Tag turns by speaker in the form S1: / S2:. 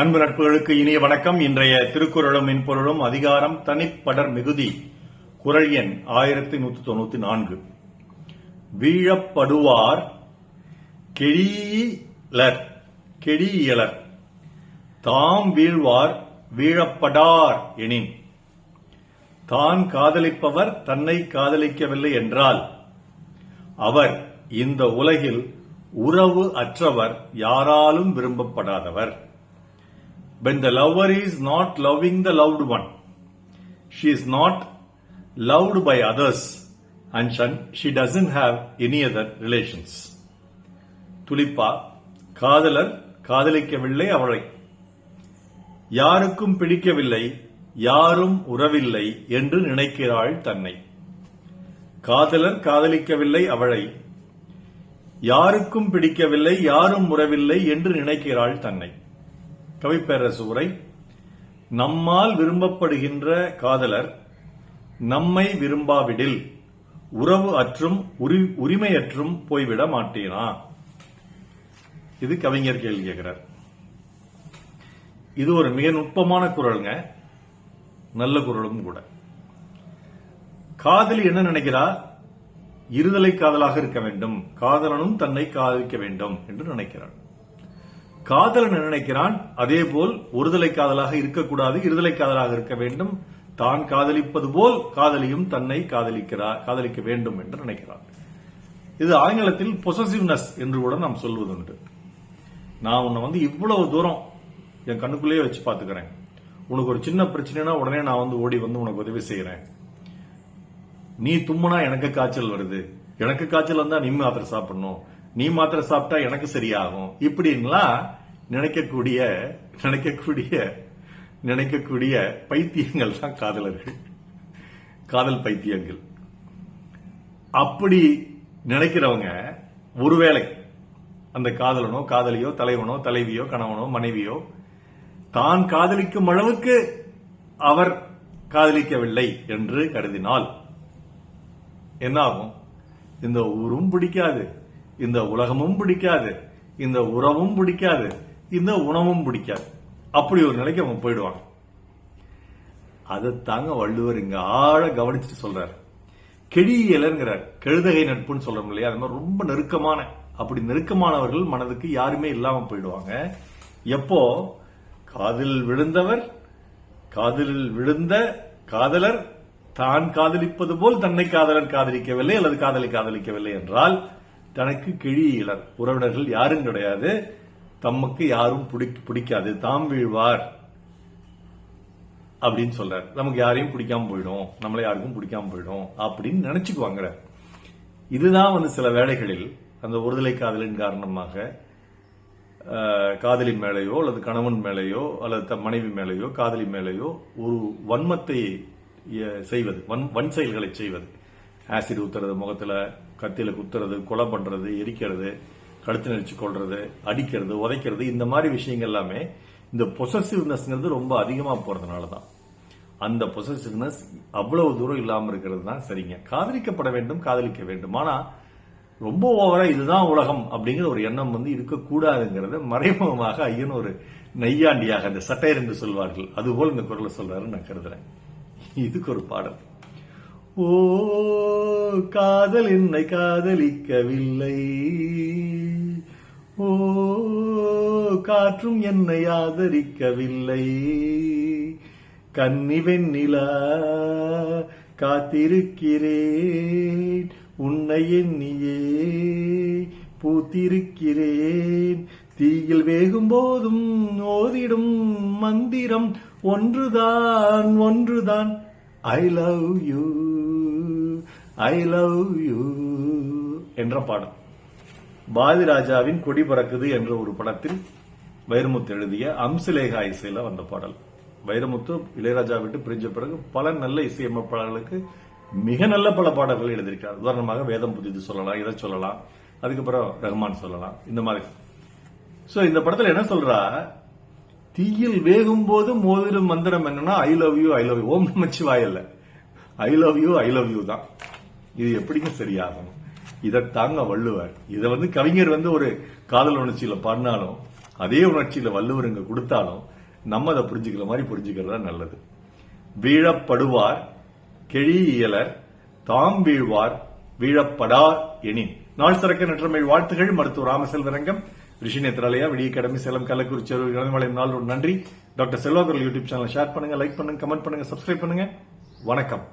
S1: அன்பு நட்புகளுக்கு இனிய வணக்கம். இன்றைய திருக்குறளும் மென்பொருளும் அதிகாரம் தனிப்படர் மிகுதி. குரல் எண் ஆயிரத்தி நூத்தி தொண்ணூத்தி நான்கு. வீழப்படுவார் கெழியிலர் கெழியலர் தாம் வீழ்வார் வீழப்படார் எனின். தான் காதலிப்பவர் தன்னை காதலிக்கவில்லை என்றால் அவர் இந்த உலகில் உறவு அற்றவர் யாராலும் விரும்பப்படாதவர். When the lover is not loving the loved one she is not loved by others and she- she doesn't have any other relations. துலிப்பா காதலர் காதலிக்கவில்லை அவளை. யாருக்கும் பிடிக்கவில்லை யாரும் உறவில்லை என்று நினைக்கிறாள் தன்னை. காதலர் காதலிக்கவில்லை அவளை. யாருக்கும் பிடிக்கவில்லை யாரும் உறவில்லை என்று நினைக்கிறாள் தன்னை. கவிப்பேரரசு உரை நம்மால் விரும்பப்படுகின்ற காதலர் நம்மை விரும்பாவிடில் உறவு அற்றும் உரி- உரிமையற்றும் போய்விட மாட்டேனா? இது கவிஞர் கேள்வி கேட்கிறார். இது ஒரு மிக நுட்பமான குரலுங்க. நல்ல குரலும் கூட. காதலி என்ன நினைக்கிறா? இருதலை காதலாக இருக்க வேண்டும். காதலனும் தன்னை காதலிக்க வேண்டும் என்று நினைக்கிறாள். காதலன் நினைக்கிறான்? அதே போல் ஒருதலை காதலாக இருக்கக்கூடாது இருதலை காதலாக இருக்க வேண்டும். தான் காதலிப்பது போல் காதலியும் தன்னை காதலிக்கிறார் காதலிக்க வேண்டும் என்று நினைக்கிறார் இது ஆங்கிலத்தில் பொசசிவ்னஸ் என்று கூட நாம் சொல்வதுண்டு நான் உன்னை வந்து இவ்வளவு தூரம் என் கண்ணுக்குள்ளேயே வச்சு பார்த்துக்கிறேன். உனக்கு ஒரு சின்ன பிரச்சனைனா உடனே நான் வந்து ஓடி வந்து உனக்கு உதவி செய்யறேன். நீ தும்முனா எனக்கு காய்ச்சல் வருது. எனக்கு காய்ச்சல் வந்தா நீ மாத்திரை சாப்பிடணும். நீ மாத்திரை சாப்பிட்டா எனக்கு சரியாகும். இப்படின்லாம் நினைக்கக்கூடிய நினைக்கக்கூடிய நினைக்கக்கூடிய பைத்தியங்கள் தான் காதலர்கள். காதல் பைத்தியங்கள். அப்படி நினைக்கிறவங்க ஒருவேளை அந்த காதலனோ காதலியோ தலைவனோ தலைவியோ கணவனோ மனைவியோ தான் காதலிக்கும் அளவுக்கு அவர் காதலிக்கவில்லை என்று கருதினால் என்ன ஆகும் இந்த ஊரும் பிடிக்காது. இந்த உலகமும் பிடிக்காது இந்த உறவும் பிடிக்காது இந்த உணவும் பிடிக்காது. அப்படி ஒரு நிலைக்கு அவன் போயிடுவான். அதை அதைத்தாங்க வள்ளுவர் இங்க ஆழ கவனிச்சுட்டு சொல்றாரு. கெடியலங்கிறார் கெழுதகை நட்புன்னு சொல்றோம் இல்லையா? அது மாதிரி ரொம்ப நெருக்கமான அப்படி நெருக்கமானவர்கள் மனதுக்கு யாருமே இல்லாம போயிடுவாங்க. எப்போ? காதில் விழுந்தவர் காதலில் விழுந்த காதலர் தான் காதலிப்பது போல் தன்னை காதலர் காதலிக்கவில்லை அல்லது காதலி காதலிக்கவில்லை என்றால் தனக்கு கிழியிலர் உறவினர்கள் யாரும் கிடையாது. தமக்கு யாரும் பிடிக்காது. தாம் வீழ்வார். அப்படின்னு சொல்றார். நமக்கு யாரையும் பிடிக்காம போயிடும். நம்மளை யாருக்கும் பிடிக்காம போயிடும். அப்படின்னு நினைச்சுக்குவாங்க. இதுதான் வந்து சில வேளைகளில் அந்த ஒருதலை காதலின் காரணமாக காதலின் காதலி மேலேயோ அல்லது கணவன் மேலேயோ அல்லது த- மனைவி மேலேயோ காதலி மேலேயோ ஒரு வன்மத்தை செய்வது. வன் வன் செயல்களை செய்வது. ஆசிட் ஊத்துறது முகத்துல கத்தியில குத்துறது கொலை பண்றது எரிக்கிறது கழுத்து நெரிச்சு கொள்றது அடிக்கிறது உதைக்கிறது இந்த மாதிரி விஷயங்கள் எல்லாமே இந்த பொசசிவ்னஸ்ங்கிறது ரொம்ப அதிகமா போறதுனால தான் அந்த பொசசிவ்னஸ் அவ்வளவு தூரம் இல்லாம இருக்கிறது தான் சரிங்க. காதலிக்கப்பட வேண்டும் காதலிக்க வேண்டும். ஆனா ரொம்ப ஓவரா இதுதான் உலகம் அப்படிங்கிற ஒரு எண்ணம் வந்து இருக்கக்கூடாதுங்கிறத மறைமுகமாக ஐயன் ஒரு நையாண்டியாக அந்த சட்டையர் என்று சொல்வார்கள். அதுபோல் இந்த குரலை சொல்றாருன்னு நான் கருதுறேன். இதுக்கு ஒரு பாடல். ஓ காதல் என்னை காதலிக்கவில்லை. ஓ காற்றும் என்னை ஆதரிக்கவில்லை. கன்னி வெண்ணிலா காத்திருக்கிறேன். உன்னை எண்ணியே பூத்திருக்கிறேன். தீயில் வேகும் போதும் ஓதிடும் மந்திரம் ஒன்றுதான் ஒன்றுதான். I love you I love you என்ற பாடம் பாதிராஜாவின் கொடி பறக்குது என்ற ஒரு படத்தில் வைரமுத்து எழுதிய அம்சலேகா இசையில வந்த பாடல். வைரமுத்து இளையராஜா விட்டு பிரிஞ்ச பிறகு பல நல்ல இசையமைப்பாளர்களுக்கு மிக நல்ல பல பாடல்கள் எழுதியிருக்கிறார். உதாரணமாக வேதம் புதிது சொல்லலாம் இதை சொல்லலாம் அதுக்கப்புறம் ரஹ்மான் சொல்லலாம் இந்த மாதிரி. சோ இந்த படத்துல என்ன சொல்றா? தீயில் வேகும் போது மோதிரும் மந்திரம் என்னன்னா I love you I love you ஓம் நமச்சிவாய் இல்ல. I love you I love you தான். இது எப்படிங்க சரியாகும் இதை தாங்க வள்ளுவர். இதை வந்து கவிஞர் வந்து ஒரு காதல் உணர்ச்சியில பாடினாலும் அதே உணர்ச்சியில வள்ளுவர் இங்க கொடுத்தாலும் நம்ம அதை புரிஞ்சுக்கிற மாதிரி புரிஞ்சுக்கிறது தான் நல்லது. வீழப்படுவார் கெழி இயலர் தாம் வீழ்வார் வீழப்படார் எனின். நாள் சிறக்க நற்றமிழ் வாழ்த்துகள். மருத்துவர் ராமசெல்வரங்கம் ரிஷி விடிய கடமை சேலம் கள்ளக்குறிச்சி இளநிமலை நாள் ஒரு நன்றி. டாக்டர் செல்வாக்குரல் யூடியூப் சேனல் ஷேர் பண்ணுங்க லைக் பண்ணுங்க கமெண்ட் பண்ணுங்க சப்ஸ்கிரைப் பண்ணுங்க. வணக்கம்.